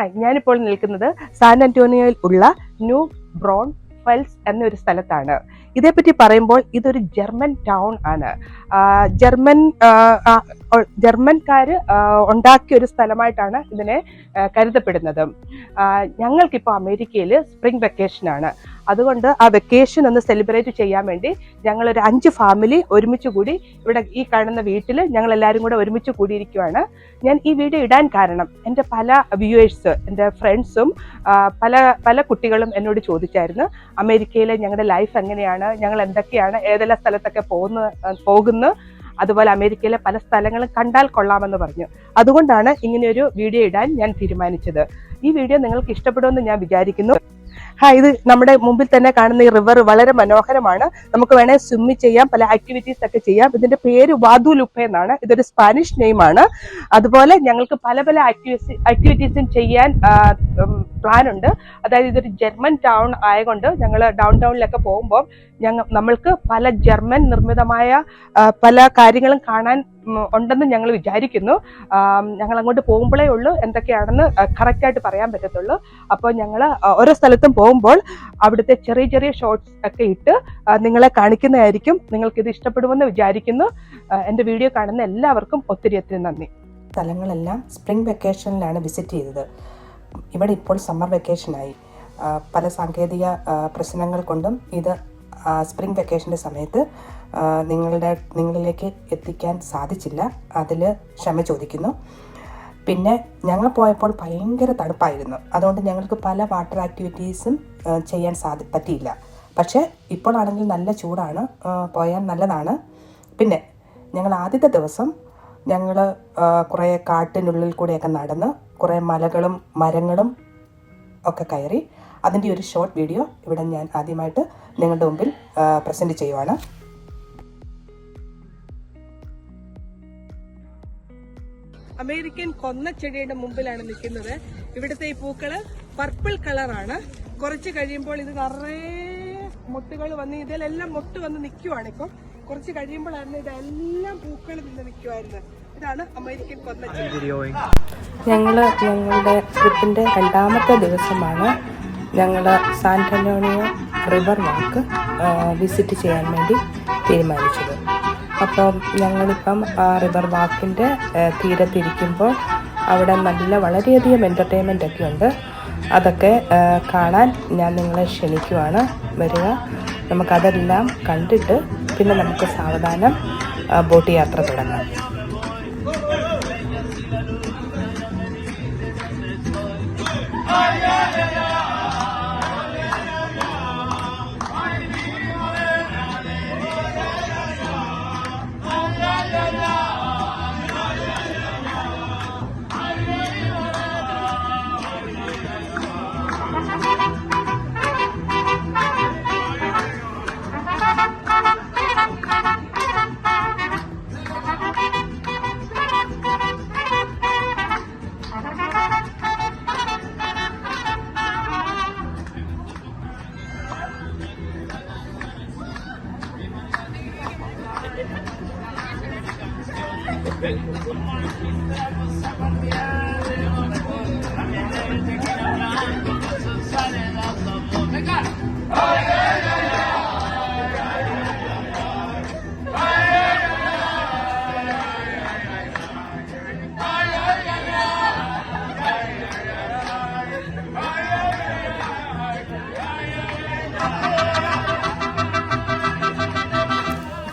Hi ഞാനിപ്പോൾ നിൽക്കുന്നത് San അന്റോണിയോയിൽ ഉള്ള ന്യൂ ബ്രോൺ ഫെൽസ് എന്നൊരു സ്ഥലത്താണ്. ഇതേപ്പറ്റി പറയുമ്പോൾ ഇതൊരു ജർമ്മൻ ടൗൺ ആണ്. ജർമ്മൻ ആ, ഉണ്ടാക്കിയ ഒരു സ്ഥലമായിട്ടാണ് ഇതിനെ കരുതപ്പെടുന്നത്. ഞങ്ങൾക്കിപ്പോൾ അമേരിക്കയിൽ സ്പ്രിംഗ് വെക്കേഷനാണ് അതുകൊണ്ട് ആ വെക്കേഷൻ ഒന്ന് സെലിബ്രേറ്റ് ചെയ്യാൻ വേണ്ടി ഞങ്ങളൊരു അഞ്ച് ഫാമിലി ഒരുമിച്ച് കൂടി ഇവിടെ ഈ കാണുന്ന വീട്ടിൽ ഞങ്ങൾ എല്ലാവരും കൂടെ ഒരുമിച്ച് കൂടിയിരിക്കുവാണ്. ഞാൻ ഈ വീഡിയോ ഇടാൻ കാരണം എന്റെ പല വ്യൂവേഴ്സ് എന്റെ ഫ്രണ്ട്സും പല പല കുട്ടികളും എന്നോട് ചോദിച്ചായിരുന്നു അമേരിക്കയിലെ ഞങ്ങളുടെ ലൈഫ് എങ്ങനെയാണ്? ഞങ്ങൾ എന്തൊക്കെയാണ്? ഏതെല്ലാം സ്ഥലത്തൊക്കെ പോകുന്ന പോകുന്നു? അതുപോലെ അമേരിക്കയിലെ പല സ്ഥലങ്ങളും കണ്ടാൽ കൊള്ളാമെന്ന് പറഞ്ഞു. അതുകൊണ്ടാണ് ഇങ്ങനെയൊരു വീഡിയോ ഇടാൻ ഞാൻ തീരുമാനിച്ചത്. ഈ വീഡിയോ നിങ്ങൾക്ക് ഇഷ്ടപ്പെടുമെന്ന് ഞാൻ വിചാരിക്കുന്നു. ഹാ ഇത് നമ്മുടെ മുമ്പിൽ തന്നെ കാണുന്ന ഈ റിവർ വളരെ മനോഹരമാണ്. നമുക്ക് വേണേൽ സ്വിമ്മി ചെയ്യാം പല ആക്ടിവിറ്റീസ് ഒക്കെ ചെയ്യാം. ഇതിന്റെ പേര് വാദു ലുപ്പ എന്നാണ്. ഇതൊരു സ്പാനിഷ് നെയിമാണ് അതുപോലെ ഞങ്ങൾക്ക് പല പല ആക്ടിവിറ്റീസ് ആക്ടിവിറ്റീസും ചെയ്യാൻ പ്ലാൻ ഉണ്ട്. അതായത് ഇതൊരു ജർമ്മൻ ടൗൺ ആയതുകൊണ്ട് ഞങ്ങൾ ഡൗൺ ടൗണിലൊക്കെ പോകുമ്പോൾ ഞങ്ങൾ നമ്മൾക്ക് പല ജർമ്മൻ നിർമ്മിതമായ പല കാര്യങ്ങളും കാണാൻ ഉണ്ടെന്ന് ഞങ്ങൾ വിചാരിക്കുന്നു. ഞങ്ങൾ അങ്ങോട്ട് പോകുമ്പോഴേ ഉള്ളൂ. എന്തൊക്കെയാണെന്ന് കറക്റ്റ് ആയിട്ട് പറയാൻ പറ്റത്തുള്ളൂ. അപ്പോൾ ഞങ്ങൾ ഓരോ സ്ഥലത്തും പോകുമ്പോൾ അവിടുത്തെ ചെറിയ ചെറിയ ഷോർട്സ് ഒക്കെ ഇട്ട് നിങ്ങളെ കാണിക്കുന്നതായിരിക്കും. ഇത് ഇഷ്ടപ്പെടുമെന്ന് വിചാരിക്കുന്നു. എന്റെ വീഡിയോ കാണുന്ന എല്ലാവർക്കും ഒത്തിരി ഒത്തിരി നന്ദി. സ്ഥലങ്ങളെല്ലാം സ്പ്രിംഗ് വെക്കേഷനിലാണ് വിസിറ്റ് ചെയ്തത്. ഇവിടെ ഇപ്പോൾ സമ്മർ വെക്കേഷനായി പല സാങ്കേതിക പ്രശ്നങ്ങൾ കൊണ്ടും ഇത് സ്പ്രിംഗ് വെക്കേഷന്റെ സമയത്ത് നിങ്ങളുടെ നിങ്ങളിലേക്ക് എത്തിക്കാൻ സാധിച്ചില്ല. അതിൽ ക്ഷമ ചോദിക്കുന്നു. പിന്നെ ഞങ്ങൾ പോയപ്പോൾ ഭയങ്കര തണുപ്പായിരുന്നു. അതുകൊണ്ട് ഞങ്ങൾക്ക് പല വാട്ടർ ആക്ടിവിറ്റീസും ചെയ്യാൻ സാധി പറ്റിയില്ല. പക്ഷേ ഇപ്പോഴാണെങ്കിൽ നല്ല ചൂടാണ് പോയാൽ നല്ലതാണ്. പിന്നെ ഞങ്ങൾ ആദ്യത്തെ ദിവസം ഞങ്ങൾ കുറേ കാട്ടിനുള്ളിൽ കൂടെയൊക്കെ നടന്ന് കുറേ മലകളും മരങ്ങളും ഒക്കെ കയറി അതിന്റെ ഒരു ഷോർട്ട് വീഡിയോ ഇവിടെ ഞാൻ ആദ്യമായിട്ട് നിങ്ങളുടെ മുമ്പിൽ പ്രസന്റ് ചെയ്യുവാണ്. അമേരിക്കൻ കൊന്നച്ചെടിയുടെ മുമ്പിലാണ് നിൽക്കുന്നത്. ഇവിടുത്തെ ഈ പൂക്കൾ പർപ്പിൾ കളറാണ് കുറച്ച് കഴിയുമ്പോൾ ഇത് നിറയെ മുട്ടുകൾ വന്ന് ഇതിലെല്ലാം മുട്ട് വന്ന് നിൽക്കുവാണ് ഇപ്പം. കുറച്ച് കഴിയുമ്പോഴായിരുന്നു ഇതെല്ലാം പൂക്കൾ നിന്ന് നിൽക്കുമായിരുന്നു ഇതാണ് അമേരിക്കൻ കൊന്നച്ചെടി. ഞങ്ങൾ ഞങ്ങളുടെ ട്രിപ്പിന്റെ രണ്ടാമത്തെ ദിവസമാണ്. ഞങ്ങൾ സാന്റോണിയോ റിവർ വാക്ക് വിസിറ്റ് ചെയ്യാൻ വേണ്ടി തീരുമാനിച്ചത്. അപ്പോൾ ഞങ്ങളിപ്പം ആ റിവർ വാക്കിന്റെ തീരത്തിരിക്കുമ്പോൾ അവിടെ നല്ല വളരെയധികം എന്റർടൈൻമെന്റ് ഒക്കെ ഉണ്ട്. അതൊക്കെ കാണാൻ ഞാൻ നിങ്ങളെ ക്ഷണിക്കുവാണ്. വരിക. നമുക്കതെല്ലാം കണ്ടിട്ട് പിന്നെ നമുക്ക് സാവധാനം ബോട്ട് യാത്ര തുടങ്ങാം.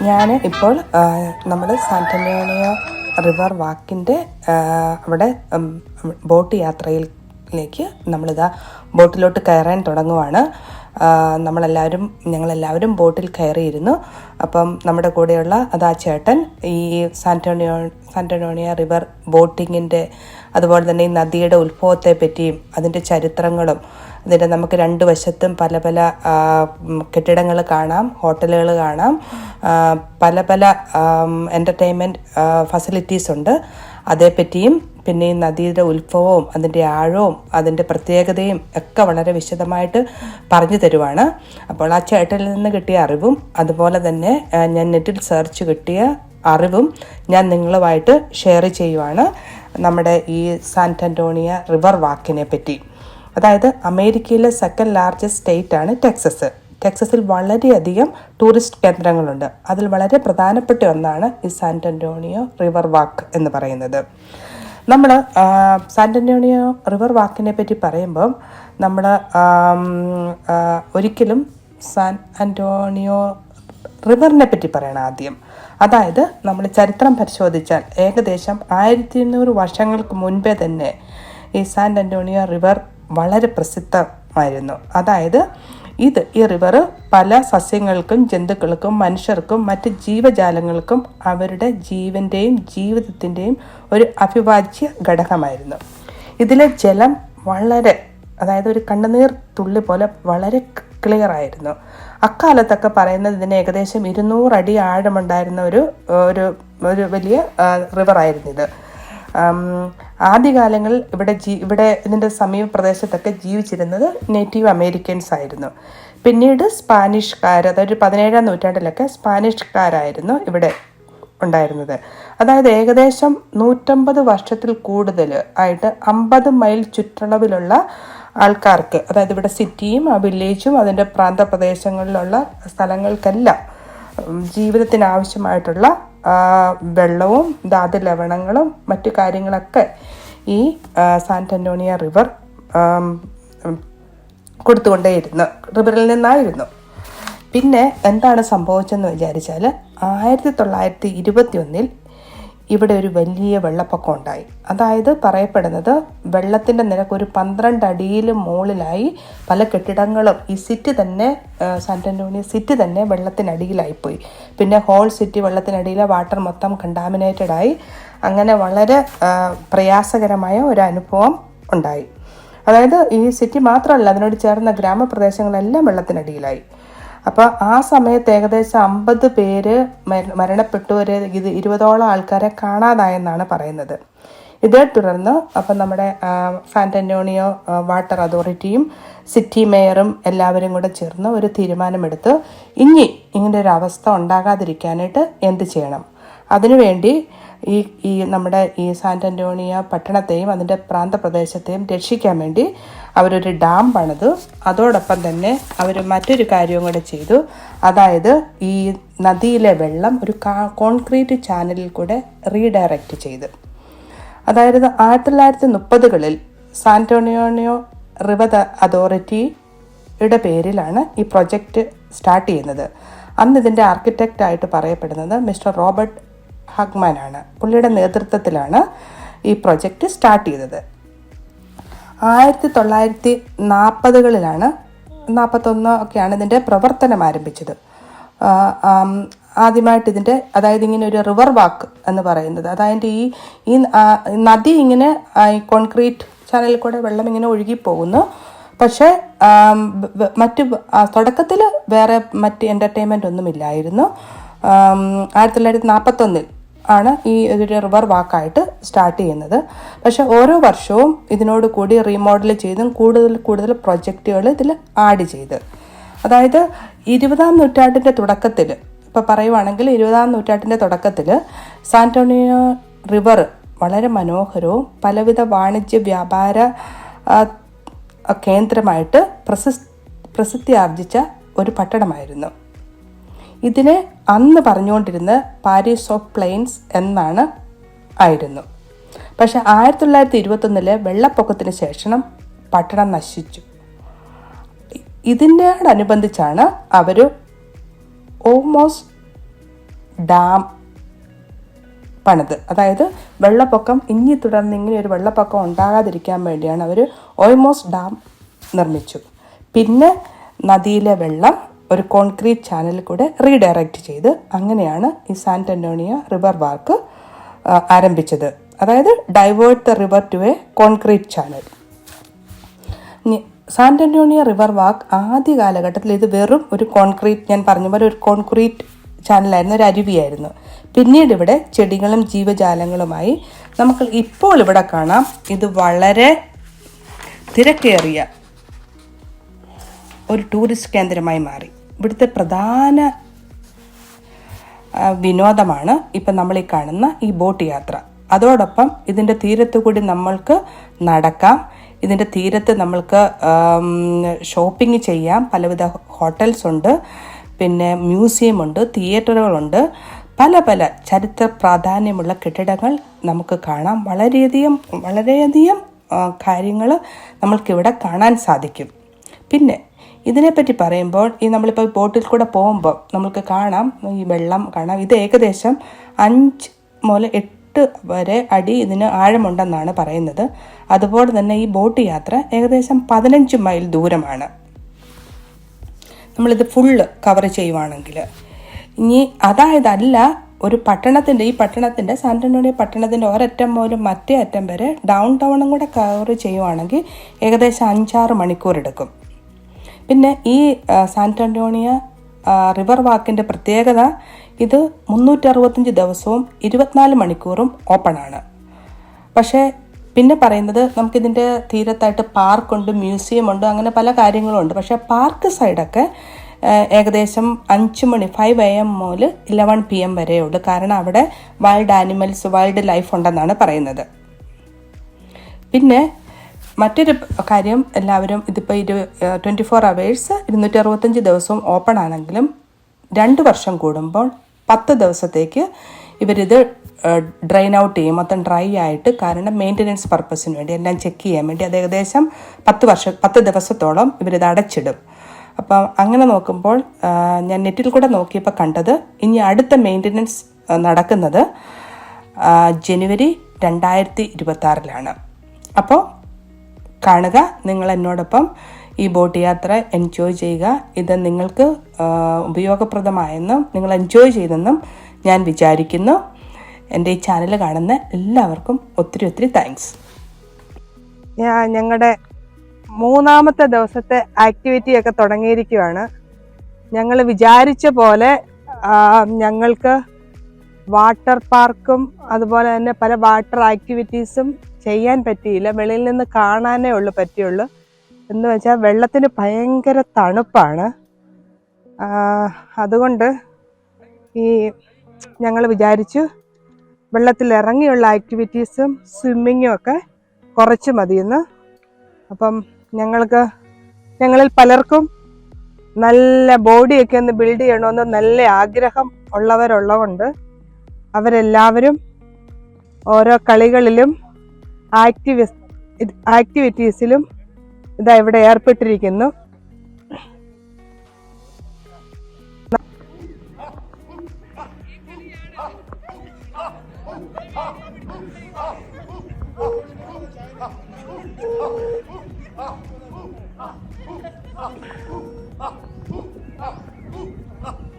ഞാൻ ഇപ്പോൾ നമ്മൾ സാന്റോണിയോ റിവർ വാക്കിന്റെ അവിടെ ബോട്ട് യാത്രയിലേക്ക് നമ്മളിതാ ബോട്ടിലോട്ട് കയറാൻ തുടങ്ങുവാണ്. നമ്മളെല്ലാവരും ഞങ്ങളെല്ലാവരും ബോട്ടിൽ കയറിയിരുന്നു. അപ്പം നമ്മുടെ കൂടെയുള്ള അതാ ചേട്ടൻ ഈ സാന്റോണിയോ സാന്റോണിയ റിവർ ബോട്ടിങ്ങിന്റെ അതുപോലെ തന്നെ ഈ നദിയുടെ ഉത്ഭവത്തെ പറ്റിയും അതിന്റെ ചരിത്രങ്ങളും അതിന്റെ നമുക്ക് രണ്ട് വശത്തും പല പല കെട്ടിടങ്ങൾ കാണാം ഹോട്ടലുകൾ കാണാം. പല പല എന്റർടൈൻമെന്റ് ഫെസിലിറ്റീസ് ഉണ്ട്. അതേപ്പറ്റിയും പിന്നെ ഈ നദിയുടെ ഉത്ഭവവും അതിന്റെ ആഴവും അതിന്റെ പ്രത്യേകതയും ഒക്കെ വളരെ വിശദമായിട്ട് പറഞ്ഞു തരുവാണ്. അപ്പോൾ ആ ചേട്ടനിൽ നിന്ന് കിട്ടിയ അറിവും അതുപോലെ തന്നെ ഞാൻ നെറ്റിൽ സെർച്ച് കിട്ടിയ അറിവും ഞാൻ നിങ്ങളുമായിട്ട് ഷെയർ ചെയ്യുവാണ്. നമ്മുടെ ഈ സാന്റന്റോണിയ റിവർ വാക്കിനെ പറ്റി. അതായത് അമേരിക്കയിലെ സെക്കൻഡ് ലാർജസ്റ്റ് സ്റ്റേറ്റ് ആണ് ടെക്സസ്. ടെക്സസിൽ വളരെയധികം ടൂറിസ്റ്റ് കേന്ദ്രങ്ങളുണ്ട്. അതിൽ വളരെ പ്രധാനപ്പെട്ട ഒന്നാണ് ഈ സാന്റന്റോണിയോ റിവർ വാക്ക് എന്ന് പറയുന്നത്. നമ്മൾ സാന്റന്റോണിയോ റിവർ വാക്കിനെ പറ്റി പറയുമ്പം നമ്മൾ ഒരിക്കലും സാൻ ആന്റോണിയോ റിവറിനെ പറ്റി പറയണം ആദ്യം. അതായത് നമ്മൾ ചരിത്രം പരിശോധിച്ചാൽ ഏകദേശം ആയിരത്തി എണ്ണൂറ് വർഷങ്ങൾക്ക് മുൻപേ തന്നെ ഈ സാൻ അന്റോണിയോ റിവർ വളരെ പ്രസിദ്ധമായിരുന്നു. അതായത് ഇത് ഈ റിവർ പല സസ്യങ്ങൾക്കും ജന്തുക്കൾക്കും മനുഷ്യർക്കും മറ്റ് ജീവജാലങ്ങൾക്കും അവരുടെ ജീവന്റെയും ജീവിതത്തിന്റെയും ഒരു അവിഭാജ്യ ഘടകമായിരുന്നു. ഇതിലെ ജലം വളരെ അതായത് ഒരു കണ്ണുനീർ തുള്ളി പോലെ വളരെ ക്ലിയർ ആയിരുന്നു. അക്കാലത്തൊക്കെ പറയുന്നത് ഇതിന് ഏകദേശം ഇരുന്നൂറ് അടി ആഴമുണ്ടായിരുന്ന ഒരു ഒരു വലിയ റിവർ ആയിരുന്നു ഇത്. ആദ്യകാലങ്ങളിൽ ഇവിടെ ജീ ഇവിടെ ഇതിന്റെ സമീപ പ്രദേശത്തൊക്കെ ജീവിച്ചിരുന്നത് നേറ്റീവ് അമേരിക്കൻസ് ആയിരുന്നു. പിന്നീട് സ്പാനിഷ്കാർ അതായത് പതിനേഴാം നൂറ്റാണ്ടിലൊക്കെ സ്പാനിഷ്കാരായിരുന്നു ഇവിടെ ഉണ്ടായിരുന്നത്. അതായത് ഏകദേശം നൂറ്റമ്പത് വർഷത്തിൽ കൂടുതൽ ആയിട്ട് അമ്പത് മൈൽ ചുറ്റളവിലുള്ള ആൾക്കാർക്ക് അതായത് ഇവിടെ സിറ്റിയും ആ വില്ലേജും അതിന്റെ പ്രാന്തപ്രദേശങ്ങളിലുള്ള സ്ഥലങ്ങൾക്കെല്ലാം ജീവിതത്തിനാവശ്യമായിട്ടുള്ള വെള്ളവും ധാതു ലവണങ്ങളും മറ്റു കാര്യങ്ങളൊക്കെ ഈ ആ, അന്റോണിയ റിവർ കൊടുത്തുകൊണ്ടേയിരുന്നു. റിവറിൽ നിന്നായിരുന്നു. പിന്നെ എന്താണ് സംഭവിച്ചതെന്ന് വിചാരിച്ചാൽ ആയിരത്തി തൊള്ളായിരത്തി ഇരുപത്തി ഒന്നിൽ ഇവിടെ ഒരു വലിയ വെള്ളപ്പൊക്കം ഉണ്ടായി. അതായത് പറയപ്പെടുന്നത് വെള്ളത്തിന്റെ നിരക്ക് ഒരു പന്ത്രണ്ട് അടിയിലും മുകളിലായി പല കെട്ടിടങ്ങളും ഈ സിറ്റി തന്നെ സാന്റന്റോണിയ സിറ്റി തന്നെ വെള്ളത്തിനടിയിലായിപ്പോയി. പിന്നെ ഹോൾ സിറ്റി വെള്ളത്തിനടിയിലെ വാട്ടർ മൊത്തം കണ്ടാമിനേറ്റഡ് ആയി. അങ്ങനെ വളരെ പ്രയാസകരമായ ഒരു അനുഭവം ഉണ്ടായി. അതായത് ഈ സിറ്റി മാത്രമല്ല അതിനോട് ചേർന്ന ഗ്രാമപ്രദേശങ്ങളെല്ലാം വെള്ളത്തിനടിയിലായി. അപ്പോൾ ആ സമയത്ത് ഏകദേശം അമ്പത് പേര് മര- മരണപ്പെട്ടു. ഒരു ഇത് ഇരുപതോളം ആൾക്കാരെ കാണാതായെന്നാണ് പറയുന്നത്. ഇതേ തുടർന്ന് അപ്പം നമ്മുടെ ആ, സാന്റന്റോണിയോ വാട്ടർ അതോറിറ്റിയും സിറ്റി മേയറും എല്ലാവരും കൂടെ ചേർന്ന് ഒരു തീരുമാനമെടുത്ത് ഇനി ഇങ്ങനെ ഒരു അവസ്ഥ ഉണ്ടാകാതിരിക്കാനായിട്ട് എന്ത് ചെയ്യണം? അതിനുവേണ്ടി ഈ ഈ നമ്മുടെ ഈ സാന്റന്റോണിയ പട്ടണത്തെയും അതിന്റെ പ്രാന്തപ്രദേശത്തെയും രക്ഷിക്കാൻ വേണ്ടി അവരൊരു ഡാം പണിതു. അതോടൊപ്പം തന്നെ അവർ മറ്റൊരു കാര്യവും കൂടെ ചെയ്തു. അതായത് ഈ നദിയിലെ വെള്ളം ഒരു കോൺക്രീറ്റ് ചാനലിൽ കൂടെ റീഡയറക്റ്റ് ചെയ്ത്. അതായത് ആയിരത്തി തൊള്ളായിരത്തി മുപ്പതുകളിൽ സാന്റോണിയോണിയോ റിവർ അതോറിറ്റിയുടെ പേരിലാണ് ഈ പ്രൊജക്റ്റ് സ്റ്റാർട്ട് ചെയ്യുന്നത്. അന്ന് ഇതിന്റെ ആർക്കിടെക്റ്റായിട്ട് പറയപ്പെടുന്നത് മിസ്റ്റർ റോബർട്ട് ഹഗ്മാനാണ്. പുള്ളിയുടെ നേതൃത്വത്തിലാണ് ഈ പ്രൊജക്റ്റ് സ്റ്റാർട്ട് ചെയ്തത്. ആയിരത്തി തൊള്ളായിരത്തി നാൽപ്പതുകളിലാണ് നാൽപ്പത്തൊന്ന് ഒക്കെയാണ് ഇതിന്റെ പ്രവർത്തനം ആരംഭിച്ചത്. ആദ്യമായിട്ട് ഇതിന്റെ അതായത് ഇങ്ങനെ ഒരു റിവർ വാക്ക് എന്ന് പറയുന്നത്. അതായത് ഈ ഈ നദി ഇങ്ങനെ കോൺക്രീറ്റ് ചാനലിൽ കൂടെ വെള്ളം ഇങ്ങനെ ഒഴുകി പോകുന്നു പക്ഷേ മറ്റ് തുടക്കത്തിൽ വേറെ മറ്റ് എന്റർടൈൻമെന്റ് ഒന്നും ഇല്ലായിരുന്നു. ആയിരത്തി തൊള്ളായിരത്തി നാൽപ്പത്തൊന്നിൽ ആണ് ഈ ഒരു റിവർ വാക്കായിട്ട് സ്റ്റാർട്ട് ചെയ്യുന്നത്. പക്ഷെ ഓരോ വർഷവും ഇതിനോട് കൂടി റീമോഡൽ ചെയ്തും കൂടുതൽ കൂടുതൽ പ്രൊജക്റ്റുകൾ ഇതിൽ ആഡ് ചെയ്ത്. അതായത് ഇരുപതാം നൂറ്റാണ്ടിന്റെ തുടക്കത്തിൽ ഇപ്പോൾ പറയുവാണെങ്കിൽ ഇരുപതാം നൂറ്റാണ്ടിന്റെ തുടക്കത്തിൽ സാന്റോണിയോ റിവർ വളരെ മനോഹരവും പലവിധ വാണിജ്യ വ്യാപാര കേന്ദ്രമായിട്ട് പ്രസിസ് പ്രസിദ്ധി ആർജിച്ച ഒരു പട്ടണമായിരുന്നു. ഇതിനെ അന്ന് പറഞ്ഞുകൊണ്ടിരുന്ന പാരീസ് ഓഫ് പ്ലെയിൻസ് എന്നാണ് ആയിരുന്നു. പക്ഷെ ആയിരത്തി തൊള്ളായിരത്തി ഇരുപത്തൊന്നിലെ വെള്ളപ്പൊക്കത്തിന് ശേഷം പട്ടണം നശിച്ചു. ഇതിനോടനുബന്ധിച്ചാണ് അവർ ഓമോസ് ഡാം പണിത്. അതായത് വെള്ളപ്പൊക്കം ഇനി തുടർന്ന് ഇങ്ങനെ ഒരു വെള്ളപ്പൊക്കം ഉണ്ടാകാതിരിക്കാൻ വേണ്ടിയാണ് അവർ ഓൾമോസ്റ്റ് ഡാം നിർമ്മിച്ചു. പിന്നെ നദിയിലെ വെള്ളം ഒരു കോൺക്രീറ്റ് ചാനലിൽ കൂടെ റീഡയറക്റ്റ് ചെയ്ത് അങ്ങനെയാണ് ഈ സാന്റന്റോണിയ റിവർ വാർക്ക് ആരംഭിച്ചത്. അതായത് divert the river to a concrete channel San Antonio river walk ആദ്യ കാലഘട്ടത്തിൽ ഇത് വെറും ഒരു കോൺക്രീറ്റ് ഞാൻ പറഞ്ഞ പോലെ ഒരു കോൺക്രീറ്റ് ചാനലായിരുന്നു ഒരു അരുവിയായിരുന്നു. പിന്നീട് ഇവിടെ ചെടികളും ജീവജാലങ്ങളുമായി നമുക്ക് ഇപ്പോൾ ഇവിടെ കാണാം ഇത് വളരെ തിരക്കേറിയ ഒരു ടൂറിസ്റ്റ് കേന്ദ്രമായി മാറി. ഇവിടുത്തെ പ്രധാന വിനോദമാണ് ഇപ്പം നമ്മൾ ഈ കാണുന്ന ഈ ബോട്ട് യാത്ര. അതോടൊപ്പം ഇതിന്റെ തീരത്ത് കൂടി നമ്മൾക്ക് നടക്കാം. ഇതിന്റെ തീരത്ത് നമ്മൾക്ക് ഷോപ്പിംഗ് ചെയ്യാം. പലവിധ ഹോട്ടൽസ് ഉണ്ട്. പിന്നെ മ്യൂസിയം ഉണ്ട് തിയേറ്ററുകളുണ്ട് പല പല ചരിത്ര പ്രാധാന്യമുള്ള കെട്ടിടങ്ങൾ നമുക്ക് കാണാം. വളരെയധികം വളരെയധികം കാര്യങ്ങൾ നമ്മൾക്കിവിടെ കാണാൻ സാധിക്കും. പിന്നെ ഇതിനെപ്പറ്റി പറയുമ്പോൾ ഈ നമ്മളിപ്പോൾ ബോട്ടിൽ കൂടെ പോകുമ്പോൾ നമുക്ക് കാണാം ഈ വെള്ളം കാണാം. ഇത് ഏകദേശം അഞ്ച് മുതൽ എട്ട് വരെ അടി ഇതിന് ആഴമുണ്ടെന്നാണ് പറയുന്നത്. അതുപോലെ തന്നെ ഈ ബോട്ട് യാത്ര ഏകദേശം പതിനഞ്ച് മൈൽ ദൂരമാണ്. നമ്മളിത് ഫുള്ള് കവർ ചെയ്യുവാണെങ്കിൽ. ഇനി അതായതല്ല ഒരു പട്ടണത്തിന്റെ ഈ പട്ടണത്തിന്റെ സാന്റോണിയ പട്ടണത്തിന്റെ ഒരറ്റം പോലും മറ്റേ അറ്റം വരെ ഡൗൺ ടൗണും കൂടെ കവർ ചെയ്യുവാണെങ്കിൽ ഏകദേശം അഞ്ചാറ് മണിക്കൂർ എടുക്കും. പിന്നെ ഈ സാന്റോണിയ റിവർ വാക്കിന്റെ പ്രത്യേകത ഇത് മുന്നൂറ്ററുപത്തഞ്ച് ദിവസവും ഇരുപത്തിനാല് മണിക്കൂറും ഓപ്പൺ ആണ് പക്ഷേ പിന്നെ പറയുന്നത് നമുക്കിതിന്റെ തീരത്തായിട്ട് പാർക്കുണ്ട് മ്യൂസിയം ഉണ്ട് അങ്ങനെ പല കാര്യങ്ങളും ഉണ്ട് പക്ഷേ പാർക്ക് സൈഡൊക്കെ ഏകദേശം അഞ്ച് മണി ഫൈവ് എ എം മുതൽ ഇലവൺ പി എം വരെയുള്ളൂ. കാരണം അവിടെ വൈൽഡ് ആനിമൽസ് വൈൽഡ് ലൈഫ് ഉണ്ടെന്നാണ് പറയുന്നത്. പിന്നെ മറ്റൊരു കാര്യം എല്ലാവരും ഇതിപ്പോൾ ഇരു ട്വന്റി ഫോർ അവേഴ്സ് ഇരുന്നൂറ്റി അറുപത്തഞ്ച് ദിവസവും ഓപ്പൺ ആണെങ്കിലും രണ്ട് വർഷം കൂടുമ്പോൾ പത്ത് ദിവസത്തേക്ക് ഇവരിത് ഡ്രെയിൻ ഔട്ട് ചെയ്യും. മൊത്തം ഡ്രൈ ആയിട്ട് കാരണം മെയിന്റനൻസ് പർപ്പസിന് വേണ്ടി എല്ലാം ചെക്ക് ചെയ്യാൻ വേണ്ടി അത് ഏകദേശം പത്ത് വർഷം പത്ത് ദിവസത്തോളം ഇവരിത് അടച്ചിടും. അപ്പം അങ്ങനെ നോക്കുമ്പോൾ ഞാൻ നെറ്റിൽ കൂടെ നോക്കിയപ്പോൾ കണ്ടത് ഇനി അടുത്ത മെയിന്റനൻസ് നടക്കുന്നത് ജനുവരി രണ്ടായിരത്തി ഇരുപത്തി അപ്പോൾ കാണുക നിങ്ങൾ എന്നോടൊപ്പം ഈ ബോട്ട് യാത്ര എൻജോയ് ചെയ്യുക. ഇത് നിങ്ങൾക്ക് ഉപയോഗപ്രദമായെന്നും നിങ്ങൾ എൻജോയ് ചെയ്തെന്നും ഞാൻ വിചാരിക്കുന്നു. എന്റെ ഈ ചാനൽ കാണുന്ന എല്ലാവർക്കും ഒത്തിരി ഒത്തിരി താങ്ക്സ് ഞങ്ങളുടെ മൂന്നാമത്തെ ദിവസത്തെ ആക്ടിവിറ്റിയൊക്കെ തുടങ്ങിയിരിക്കുകയാണ്. ഞങ്ങൾ വിചാരിച്ച പോലെ ഞങ്ങൾക്ക് വാട്ടർ പാർക്കും അതുപോലെ തന്നെ പല വാട്ടർ ആക്ടിവിറ്റീസും ചെയ്യാൻ പറ്റിയില്ല. വെളിയിൽ നിന്ന് കാണാനേ ഉള്ളൂ പറ്റിയുള്ളൂ. എന്ന് വെച്ചാൽ വെള്ളത്തിന് ഭയങ്കര തണുപ്പാണ്. അതുകൊണ്ട് ഈ ഞങ്ങൾ വിചാരിച്ചു വെള്ളത്തിൽ ഇറങ്ങിയുള്ള ആക്ടിവിറ്റീസും സ്വിമ്മിങ്ങും ഒക്കെ കുറച്ച് മതിയെന്ന്. അപ്പം ഞങ്ങൾക്ക് ഞങ്ങളിൽ പലർക്കും നല്ല ബോഡിയൊക്കെ ഒന്ന് ബിൽഡ് ചെയ്യണമെന്ന് നല്ല ആഗ്രഹം ഉള്ളവരുള്ളതുകൊണ്ട് അവരെല്ലാവരും ഓരോ കളികളിലും ആക്ടിവി ആക്ടിവിറ്റീസിലും ഇതാ ഇവിടെ ഏർപ്പെട്ടിരിക്കുന്നു Ah!